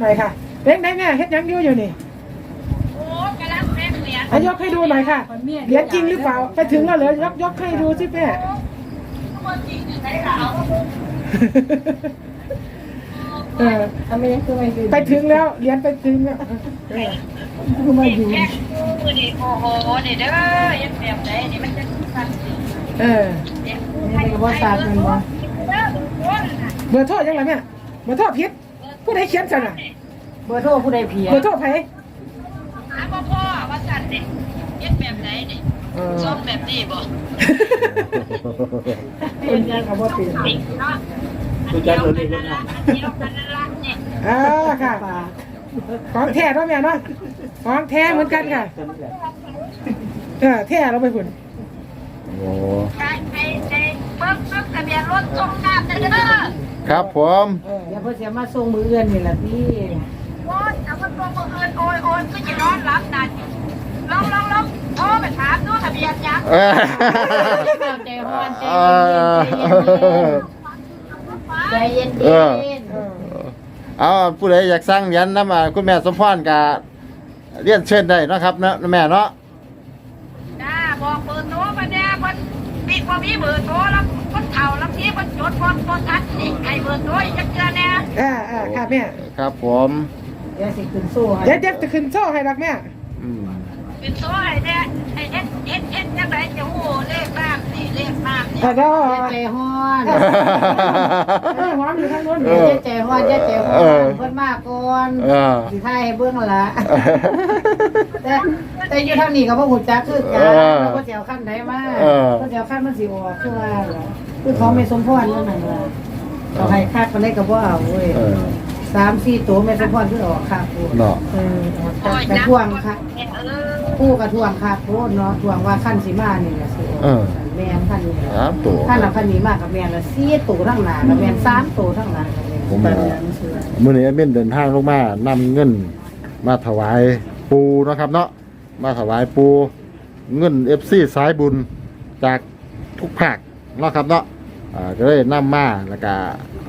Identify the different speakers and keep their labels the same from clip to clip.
Speaker 1: หน่อยค่ะเล็กได้แม่เฮ็ดหยังอยู่อยู่นี่
Speaker 2: โอ้กำลังแม่เหรียญ
Speaker 1: อายกให้ดูหน่อยค่ะเหรียญจริงหรือเปล่า ไปถึงแล้วเหรอยกยกให้ดูสิแม่
Speaker 2: ตัวจริงใช่ค่ะเอา
Speaker 1: เออ
Speaker 3: ทำไมยังคือไม่ยืน
Speaker 1: ไปถึงแล้วเหรียญไปถึงแล้วเออ
Speaker 3: คือมายืน
Speaker 2: แค่มือนี่โอ้โหนี่เด้อยังแบบไหนนี่มันจะสั่นสิ
Speaker 1: เออ
Speaker 3: ไม่ได้ว่าศาสตร์มันบ่
Speaker 2: เด้อคนน่ะ
Speaker 1: เบอร์โทรยังไงแม่เบอร์โทรผิด ผู้ใดเขียนจังอะ
Speaker 3: เบอร์โทรผู้ใดเพีย
Speaker 1: เบอร์โทรไผ
Speaker 2: หาพ่อพ่อว่าสั่นนี่เย็ดแบบไหนนี่
Speaker 1: เออ
Speaker 2: ส้มแบบนี้บ่
Speaker 3: เป็นยังกับว่าเป็น
Speaker 2: นี่เนาะอันเดียวกันนั่นละอันเดียวกันนั่นละนี่
Speaker 1: อ่าค่ะ
Speaker 3: ปาก
Speaker 1: ของแท้เนาะแม่เนาะของแท้เหมือนกันค่ะเออแท้เราไปฝุ่น
Speaker 4: โอ้
Speaker 2: ใช่ไอ้ไอ้เบิ่งเบิ่งทะเบียนรถส่งน้ำเด้อ
Speaker 4: ครับผม
Speaker 3: เอออย่าเพิ่งเสียมาส่งมือเอื้อนนี่แหละพี่
Speaker 2: โอ้ยเอามาตัวมืออื่นโอยโอยก็จะนอนหลับนั่นลองลองลองโทรไปถามดูทะเบียนยัง
Speaker 4: เออ
Speaker 3: ใจฮ้อนใจ
Speaker 4: เออ
Speaker 3: ใจเย็น
Speaker 4: เออ
Speaker 3: ใจเย็น
Speaker 1: เออ
Speaker 4: เอาผู้ใดอยากสร้างเหรียญนำมาคุณแม่สมพรกะเรียนเชิญได้เนาะครับเนาะแม่เนาะ
Speaker 2: จ้าบอกเบอร์โทรมาแน่เพิ่นมี บ่มีเบอร์โทรแล้วเพิ่นเฒ่าแล้วที่เพิ่นจดบ่บ่ทันนี่ให้เบอร์โทรอีกจักเทื่อแน่
Speaker 1: อ่าอ่าค่ะแม่
Speaker 4: ครับผม
Speaker 3: เดี๋ยวสิขึ้นสู้ให้
Speaker 1: เดี๋ยวเดี๋ยวจะขึ้นโซ่ให้รักแม่
Speaker 4: อืม
Speaker 2: เป็นโทรให้แน่ให้เฮ็ดเฮ็ดเฮ็ด จังไดจะฮู้เลขบ้างนี่เลขบ้างนี่
Speaker 1: แต่ก็
Speaker 3: อย่าใจฮ้อน
Speaker 1: เออหอมอยู่ทางโน้น
Speaker 4: เอ
Speaker 3: อย่าใจฮ้อนอย่าใจฮ้อนเพิ่นมาก่อน
Speaker 4: เออ
Speaker 3: สิทายให้เบิ่งละแต่แต่อยู่ทางนี้ก็บ่ฮู้จักคือกันแล้วก็สิเอาขั้นใดมาก็สิเอาขั้นมันสิออกคือว่าล่ะคือเขาไม่สมพรนั่นน่ะล่ะเอาให้คาดปานใดก็บ่เอาเว้ย
Speaker 4: เออ
Speaker 3: สามสี่ตัวไม่สมพรคือออกค่ะพูด
Speaker 4: เนาะ
Speaker 3: เออ
Speaker 2: โอ้ย
Speaker 3: กระ
Speaker 2: นะ
Speaker 3: ท่วงค่ะ
Speaker 2: เออ
Speaker 3: ผู้กระท่วงค่ะพูดเนาะท่วงว่าขั้นสีมานี่แหละสิ
Speaker 4: เออ
Speaker 3: แม่นขั้นนี้
Speaker 4: สามตัว
Speaker 3: ขั้นละขั้นนี้มากกับแม่นละสี่ตัวทั้งหน้ากับแม่นสามตัวทั้งหลังกับแม่น
Speaker 4: ผม
Speaker 3: ปั
Speaker 4: ว่า
Speaker 3: นนั้นเชื่อ
Speaker 4: มื้อนี้แอดมินเดินทางลงมานำเงิน มาถวายปูเนาะครับเนาะมาถวายปูเงิน FC สายบุญจากทุกภาคเนาะครับเนาะ อ่าก็เลยนำมาแล้วก็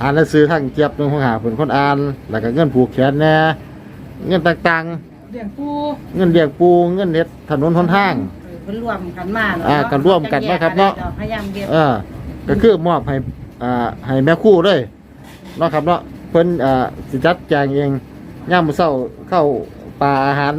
Speaker 4: อ่านหนังสือทั้งเจี๊ยบนึงของหาเพิ่นคนอ่าน แล้วก็เงินผูกแขนแหน่เงินต่างๆ
Speaker 1: เลี้ยงปู
Speaker 4: เงินเลี้ยงปูเงินเน็ดถนนหนทาง
Speaker 3: เออเพิ่นรวมกันมาเนาะ
Speaker 4: อ่าก็ร่วมกันนะครับเนาะ
Speaker 3: พยายามเก็บ
Speaker 4: เออก็คือมอบให้อ่าให้แม่ครู่เลยเนาะครับเนาะเพิ่นอ่าสิจัดแจงเองย่ามมื้อเช้าเข้าปลาอาหาร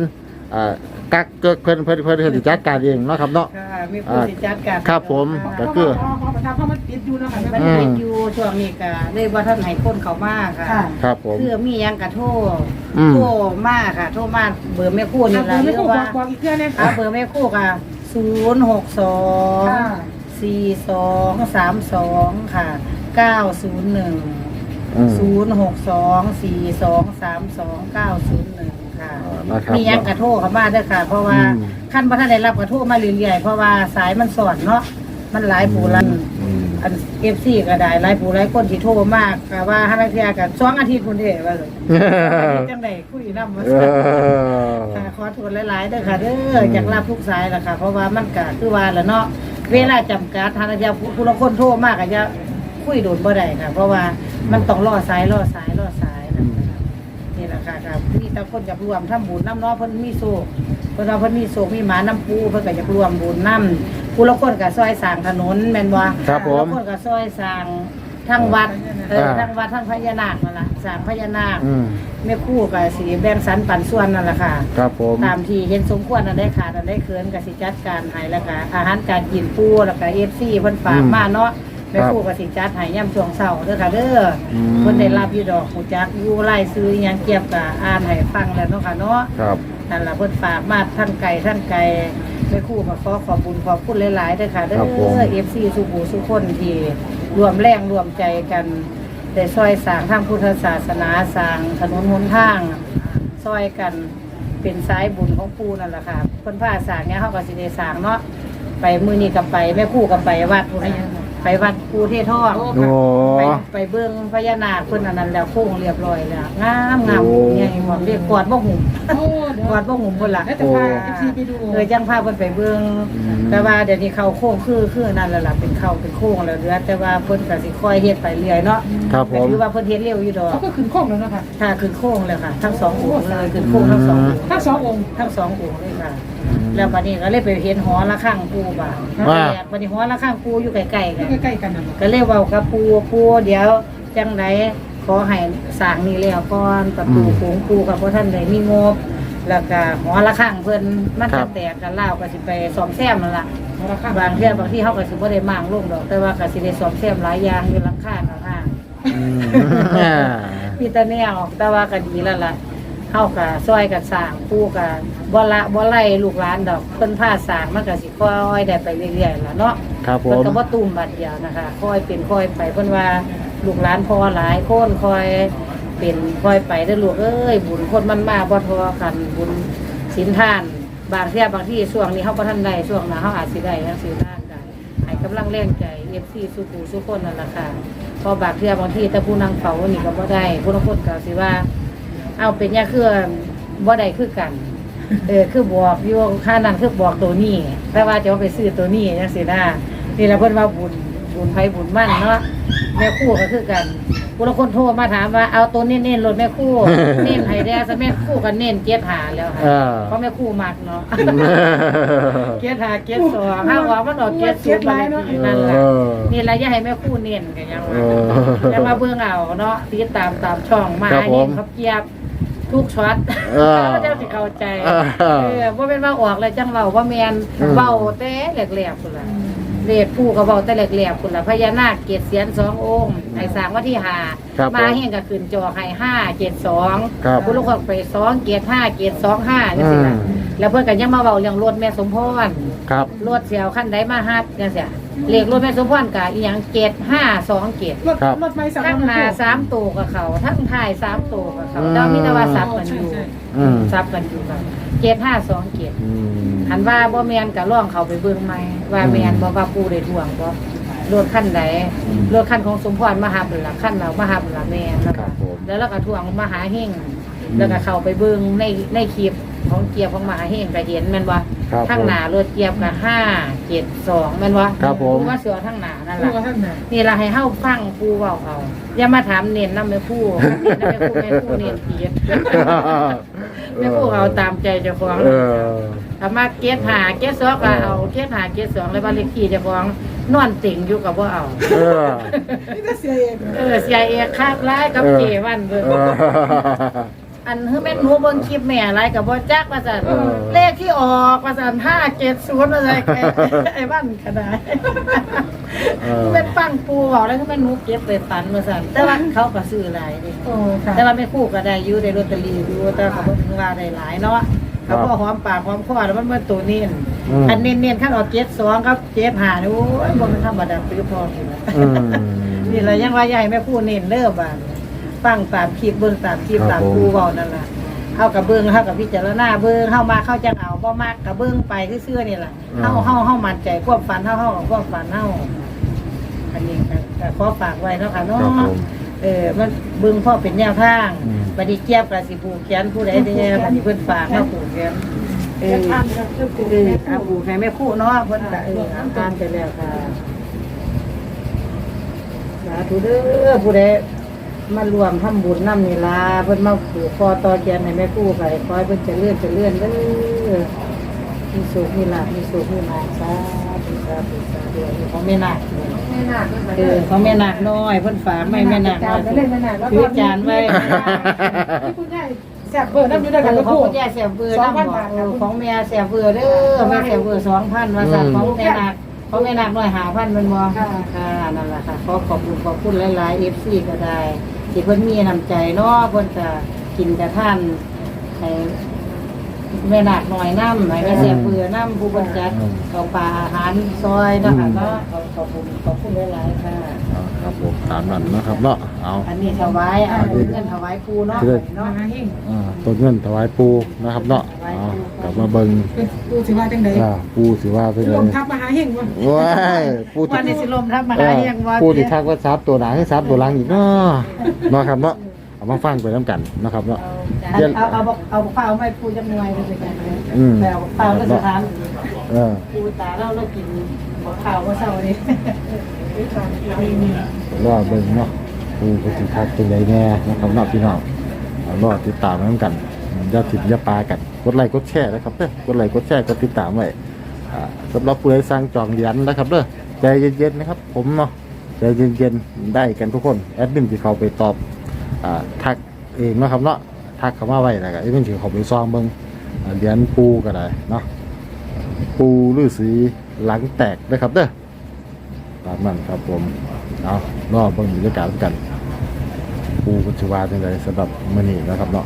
Speaker 4: อ่ากักเกิกเพิ่นเพิ่นเพิ่นเพิ่นสิจัดการเองเนาะครับเนาะ
Speaker 3: ค่ะมีผู้สิจัดการ
Speaker 4: ครับผม ก็คือ
Speaker 1: พอพอประทับเพราะมันติด อยู่นะคะ
Speaker 3: มัน
Speaker 1: แม่
Speaker 3: เฮ็ดอยู่ช่วงนี้ก็เลยว่าท่านให้คนเขามาค่ะ
Speaker 1: ค่ะ
Speaker 4: ครับผม
Speaker 3: คือมีหยังกระโทร
Speaker 4: อืม
Speaker 3: โทรมาค่ะ โทรมาเบอร์แม่ครู่
Speaker 1: อะ
Speaker 3: นี่
Speaker 1: เบอ
Speaker 3: ล่ะ
Speaker 1: ร์ไม่
Speaker 3: หรื
Speaker 1: ถู
Speaker 3: อก
Speaker 1: บอ
Speaker 3: ว่าก
Speaker 1: บอกอีกเพื่อนเนี่ย
Speaker 3: อ่าเบอร์แม่ครู่ค่ะ062
Speaker 1: ค่ะ
Speaker 3: 4232ค่ะ901
Speaker 4: อืม
Speaker 3: 062 4232 901ค่ะ
Speaker 4: อ่านะครับ
Speaker 3: มีหยังกระโทรเข้ามาเด้อค่ะ เพราะว่า
Speaker 4: อืม
Speaker 3: ขั้นบ่ทันได้รับกระโทรมาเรื่อยๆเพราะว่าสายมันสอดเนาะมันหลายผู้ลัน
Speaker 4: อืม
Speaker 3: อัน FC ก็ได้หลายผู้หลายคนที่โทรมากก็ว่าหาลังเที่ยกัน2อาทิตย์พุ่นเด้ว่าเลยจังได๋คุยนำว่า
Speaker 4: เอ
Speaker 3: ซั่น
Speaker 4: อ
Speaker 3: ค่ะขอโทษหลายๆเด้อค่ะเด้ออยากรับทุกสายล่ะค่ะ เพราะว่ามันก็คือว่าแหละเนาะเวลาจำกัดทางยาผู้ละคนโทรมากก็จะคุยโดนบ่ได้ค่ะ เพราะว่ามันต้องรอสายรอสายรอสายนะคะนี่แหละค่ะครับมีแต่คนอยากรวมทำบุญน้ำเนาะเพิ่นมีโซเพิ่นว่าเพิ่นมีโซมีหมาน้ำปูเพิ่นก็อยากรวมบุญน้ำ ผู้ละคนก็ซอยสร้างถนนแม่นบ่
Speaker 4: ครับผม
Speaker 3: ผู้ละคนก็ซอยสร้างทั้งวัดเออ
Speaker 4: อ่า
Speaker 3: ทั้งวัดทั้งพญานาคนั่นล่ะสร้างพญานาค
Speaker 4: อืม
Speaker 3: แม่ครู่ก็สิแบ่งสรรปันส่วนนั่นแหละค่ะ
Speaker 4: ครับผม
Speaker 3: ตามที่เห็นสมควรนั่นได้ขาดนั่นได้เคินกับสิจัดการให้แล้วก็อาหารการกินปูแล้วก็เอฟซีเพิ่นฝาก
Speaker 4: อืม
Speaker 3: มาเนาะแม่
Speaker 4: ครับ
Speaker 3: ครู่กับสิจัดให้ย่ำช่วงเช้าเด้อค่ะเด้ออ
Speaker 4: ม
Speaker 3: เพิ่นได้รับอยู่ดอกหูจักอยู่ไล่ซื้ออิหยังเกี่ยวกับอ่านให้ฟังแล้วเนาะค่ะเนาะ
Speaker 4: ครับ
Speaker 3: นั่นล่ะเพิ่นฝากมาทั้งไก่ทั้งไก่ แม่ครู่ก็ขอขอบคุญขอบคุณหลายๆเด้อค่ะเด้
Speaker 4: ครับผม
Speaker 3: อเอฟซีสุขูสุคนที่รวมแรงรวมใจกันได้ซอยสร้างทางพุทธศาสนาสร้างถนนหนทางซอยกันเป็นสายบุญของปูนั่นแหละค่ะเพิ่นพาสร้างเนี่ยเขาก็สิได้สร้างเนาะไปมือนี้กับไปแม่ครู่กับไปวัดพุ่นน่ะ ไปวัดปูเทศทอง
Speaker 1: โอ้
Speaker 4: โอ้
Speaker 3: ไปไปเบื้องพญานาคเพิ่นอันนั้นแล้วโค้งเรียบร้อยแล้วงามงาม
Speaker 4: โอ้
Speaker 3: ใหญ่หมดเรียกกอดบ่หุ่ม
Speaker 1: โอ้เดี๋ยว
Speaker 3: กอดบ่หุ่มพุ่นล่ะ
Speaker 1: แล้วจะพาเอฟซีไปดู
Speaker 3: เออจังพาเพิ่นไปเบื้อง
Speaker 4: อืม
Speaker 3: แต่ว่าเดี๋ยวนี้เข้าโค้งคือคือนั่นแล้วล่ะเป็นเข้าเป็นโค้งแล้วเหลือแต่ว่าเพิ่นก็สิค่อยเฮ็ดไปเรื่อยเนาะ
Speaker 4: ครับผ
Speaker 3: ก็
Speaker 4: ม
Speaker 3: ถือว่าเพิ่นเฮ็ดเร็วอยู่ดอก
Speaker 1: เขาก็ขึ้นโค้งแล้วนะคะ
Speaker 3: ค่ะขึ้นโค้งเลยค่ะ ทั้งสององค์เลยขึ้นโค้งทั้งสององค์
Speaker 1: ทั้งสององค์
Speaker 3: ทั้งสององค์เลยค่ะ แล้วบัดนี้ก็เลยไปเห็นหอระฆังปูบ่า
Speaker 4: ว่า
Speaker 3: แปลกบัดนี้หอระฆังปูอยู่ใกล้ๆกัน
Speaker 1: ใกล้ๆกันนะ
Speaker 3: ก็เลยเว้ากับปูปูเดี๋ยวจังไดขอให้สร้างนี่แล้วก่อนประตู
Speaker 4: อืม
Speaker 3: โขงปูกับพ่ท่านได้มีงบ แล้วก็หอระฆังเพิ่นมัน
Speaker 4: ครั
Speaker 3: จะ
Speaker 4: บ
Speaker 3: แตกกันเล่าวก็สิไปซ่อมแซมนั่นล่ะ
Speaker 1: ราคา
Speaker 3: บางเทื่อบางที่เฮาก็สิบ่ได้มางลงดอก แต่ว่าก็สิได้ซ่อมแซมหลายอย่างอยู่หลังคาหน้าห้าง
Speaker 4: อืมอ่า
Speaker 3: มีแต่แนวแต่ว่าก็ดีแล้วล่ะ เฮาก็ซอยกันสร้างปูก็บ่ละบ่ไล่ลูกหลานดอกเพิ่นพาสร้างมันก็สิค่อยได้ไปเรื่อยๆล่ะเนาะ
Speaker 4: ครับผ
Speaker 3: เพิ่น
Speaker 4: ม
Speaker 3: ก็บ่ตุ้มบัดเดียวนะคะค่อยเป็นค่อยไปเพิ่นว่าลูกหลานพอหลายคนค่อยเป็นค่อยไปเด้อลูกเอ้ยบุญคนมันมาบ่ทอกันบุญศีลทาน บางเที่ยบางที่ช่วงนี้เฮาบ่ทันได้ช่วงหน้าเฮาอาจสิได้จังซี่ทานกันให้กำลังแรงใจ FC สู้ผู้สู้คนนั่นล่ะค่ะเพอบางเที่ยบางที่แต่ผู้นั่งเฝ้านี่ก็บ่ได้ผู้ลางคนก็สิว่า เอาเป็นยาเครือบ่ได้คือกัน เออคือบอกอยู่ค่านั้นคือบอกตัวนี้ แต่ว่าจะเอาไปซื้อตัวนี้จังสินะนี่ละเพิ่นว่าบุญ บุญไผบุญมั่นเนาะแม่ครู่ก็คือกันผู้ละคนโทรมาถามว่าเอาตัวเน้นๆรถแม่ครู่ เน้นให้แด้ซะแม่ครู่ก็เน้นเกียรหาแล้วค่ะ
Speaker 4: อ่า
Speaker 3: เพราะแม่ครู่มักเนาะเกียรหาเกียรสองห้าว่ามันออกเกียรศูนย์ไปนั่นล่ะ
Speaker 4: เออ
Speaker 3: นี่ละอย่าให้แม่ครู่เน้นกันยังว่า
Speaker 4: เออ
Speaker 3: จะมาเบิ่งเอาเนาะติดตามตามช่องมา
Speaker 4: ครับ
Speaker 3: ให้
Speaker 4: ผม
Speaker 3: เขาเกียบทุกช็อต
Speaker 4: เออ
Speaker 3: เขาจะสิเข้าใจ
Speaker 4: เออ
Speaker 3: เออว่าเป็นว่าออกเลยจังเว้าว่าแมน
Speaker 4: อืม
Speaker 3: เว้าแต่แหลกๆพุ่นล่ะ เลขผู้ก็เว้าแต่แหลกๆพุ่นล่ะพญานาคเกศเสียนสององค์ให้สร้างว่าที่ห้า
Speaker 4: ครับ
Speaker 3: มา
Speaker 4: ผม
Speaker 3: เฮงก็ขึ้นจอให้ห้าเจ็ดสอง
Speaker 4: ครับ
Speaker 3: ผู้ลูกก็ไปสองเกศห้าเกศสองห้าจังซี่ล่ะ
Speaker 4: อืม
Speaker 3: แล้วเพิ่นก็ยังมาเว้าเรื่องรถแม่สมพร
Speaker 4: ครับ
Speaker 3: รถเสียวขั้นใดมาฮัดจังซี่เลขรถแม่สมพรก็อีหยังเกศห้าสองเกศ
Speaker 1: รถ
Speaker 4: ครับ
Speaker 1: รถไม่สาม
Speaker 3: ทั้งหน้าสามตัวกับเขาทั้งท้ายสามตัวกับเขาแต่ว่ามีแต่ว่าซับกันอยู่
Speaker 4: อืม
Speaker 3: ซับกันอยู่ครับเกศห้าสองเกศ
Speaker 4: อืม
Speaker 3: หันว่าบ่แมนกับร่องเขาไปเบิ่งใหม่ว่าแมนบ่ว่าปูได้ท่วงบ่รถคันใด
Speaker 4: อืม
Speaker 3: รถคันของสมพรมาหาบุญละคันเรามาหาบุญละแมนแล้ว
Speaker 4: ครั
Speaker 3: ก็
Speaker 4: บผม
Speaker 3: แล้วเราก็ท่วงมหาเฮงแล้วก็เข้าไปเบิ่งในในคลิปของเกียบของมหาเฮงก็เห็นแม่นว่า
Speaker 4: ครับ
Speaker 3: ทั้งหน้ารถเกียบก็ห้าเจ็ดสองแม่นว่า
Speaker 4: ครับผม
Speaker 3: ว่าเสือทั้งหน้านั่น
Speaker 1: ผู้
Speaker 3: ล่ะ
Speaker 1: กับท่านน่ะ
Speaker 3: นี่ล่ะให้เฮาฟังปูเว้าเอาอย่ามาถามเน้นนำแม่ผู้เน้นนำแม่ผู้แม่ผู้เน้นผิดแม่ผู้เอาตามใจเจ้าของ
Speaker 4: เออ
Speaker 3: ถ้ามาเกียรหาเกียรสองก็เอาเกียรหาเกียรสองแล้วบ้านเลขที่เจ้าของนอนติ่งอยู่กับว่าเอา
Speaker 4: เออ
Speaker 1: นี่ก็เสียเอง
Speaker 3: เออเสียเอกคาบร้ายกับ
Speaker 4: เออ
Speaker 3: เจวันเบิ่ง
Speaker 4: เออ
Speaker 3: อันคือแม่นหนูเบิ่งคลิปแม่อะไรกับบ่จักว่าซั่น
Speaker 4: เออ
Speaker 3: เลขที่ออกว่าซั่น570ว่าซั่นแกไอ้บ้านก็ได้
Speaker 4: เออ
Speaker 3: เป็นฟังปูบอกแล้วก็แม่นหนูเก็บไปปันว่าซั่นแต่ว่าเขาก็ซื้อหลายเด้
Speaker 1: โอ้ค่ะ
Speaker 3: แต่ว่าไม่คู่ก็ได้อยู่ได้ลอตเตอรี่อยู่แต่เขาบ่ถึงว่าได้หลายเนาะ เขาก็หอมปากหอมคอแล้วมันเป็นตัวเน้น
Speaker 4: อืม
Speaker 3: อันเน้นๆขั้นออกเจ็ดสองครับเจ็ดหานี่โอ้ยบ่มันธรรมดาตื้อพออยู่นะ
Speaker 4: อืม
Speaker 3: นี่แหละยังว่าใหญ่แม่พูดเน้นเด้อบานฟังตามคลิปเบิ่งตามคลิป
Speaker 4: ครับ
Speaker 3: ตาม
Speaker 4: ผม
Speaker 3: ครูเว้านั่นล่ะเฮากับเบิ่งเฮากับพิจารณาเบิ่งเฮามาเข้าจังเอาบ่มากกับเบิ่งไปซื่อๆนี่ล่ะเฮาเฮาเฮามั่นใจความฝันเฮาเฮากับความฝันเฮาอันนี้ก็ก็ขอฝากไว้เนาะค่ะเนาะ
Speaker 4: ครับผม
Speaker 3: เออมันเบิ่งพ่อเป็นแนวทาง
Speaker 4: อืม
Speaker 3: บัดนี้เจี๊ยบก็สิผูกแขนผู้ใดที่บัดนี้เพิ่นฝากมาผูกแขนเออ
Speaker 1: ท่านครับเจ้าปู่
Speaker 3: เอออาผูกให้แม่คู่เนาะเพิ่นก็เออทานไปแล้วค่ะสาธุเด้อผู้ใดมารวมทำบุญนำนี่ล่ะเพิ่นมาผูกคอต่อแขนให้แม่คู่ไปขอให้เพิ่นเจะเลื่อนจะเลื่อนเด้อ มีสุขมีลาภมีสุขมีลาภสาธุสาธุสาธุเของแม่นาค
Speaker 1: ไม่หน่า
Speaker 3: เออของแม่หนาคน้อยเพิ่นฝากไม่แม่หนาคน้อยถือจานไว้
Speaker 1: ที่คุณยายแซ่บเบอร์น้ำอยู่
Speaker 3: ได้
Speaker 1: กัน
Speaker 3: ของคุณยายเสียเบือน้ำบอกเออของแม่เสียเบือเด้อแม่เสียเบือสองพันว่าสั่น
Speaker 4: อืม
Speaker 3: ของแม่หนาคของแม่หนาคน้อยหาพันเป็นบ่
Speaker 1: ค่ะ
Speaker 3: ค่ะนั่นแหละค่ะขอขอบคุณขอบคุณหลายๆเอฟซีก็ได้ที่เพิ่นมีน้ำใจเนาะเพิ่นจะกินจะท่านให้ แม่นาคหน่อยน้ำหน่อยแม่เสียเปือน้ำผู้บรรจัดเขาปลาอาหารซอยนะคะก็ขอขอบคุณขอบคุณหลายๆค่ะ
Speaker 4: อ่าครับผมตามนั้นนะครับเนาะเอา
Speaker 3: อันนี้ถวายอ่าเงินถวายปูเนาะ
Speaker 1: ม
Speaker 3: เนาะ
Speaker 1: หาเฮง
Speaker 4: อ่าต้นเงินถวายปูนะครับเนาะเอากลับมาเบิ่ง
Speaker 1: เป็นปูสิว่าจังได
Speaker 4: อ่าปูสิว่าเป็น
Speaker 1: ล
Speaker 4: ไง
Speaker 1: มทับมหาเฮงวะ
Speaker 4: ว้ายปู
Speaker 3: วัน
Speaker 4: ที่
Speaker 3: นี้สิลมทับมา
Speaker 4: เอ
Speaker 3: ได้
Speaker 4: อ
Speaker 3: ยังว่า
Speaker 4: ปูที่ทักว่าซับตัวหนาให้ซับตัวหลังอีกเนาะเนาะครับเนาะเอามาฟังไปน้ำกันนะครับเนาะ
Speaker 3: เอาเอาเอาบอกเอาเปล่าไม่ปูจำนวยเลยกันเลย
Speaker 4: อืม
Speaker 3: แต่เอาเปล่าก็สถาน
Speaker 4: เออ
Speaker 3: ปูตาเราเรากินบอกเปล่าว่าเศร้านี้
Speaker 4: รอเบิ่งเนาะปูก็สิทักเป็นไรแน่นะครับเนาะพี่น้องเอารอติดตามน้ำกันอย่าถิ่มอย่าปลากันกดไลค์กดแชร์นะครับเด้อกดไลค์กดแชร์กดติดตามไว้อ่าสำหรับผู้ใดสร้างจองเหรียญนะครับเด้อใจเย็นๆนะครับ ผมเนาะใจเย็นๆได้กันทุกคนแอดมินที่เขาไปตอบอ่าทักเองเนาะครับเนาะ ทักเข้ามาไว้นะครับแอดมินที่เขาไปซองเบิ่งเหรียญปูก็ได้เนาะปูฤาษีหลังแตกนะครับเด้อตามนั้นครับผมเอารอบเบิ่งบรรยากาศกัน ปูกุชวาจังไดสำหรับมื้อนี้นะครับเนาะ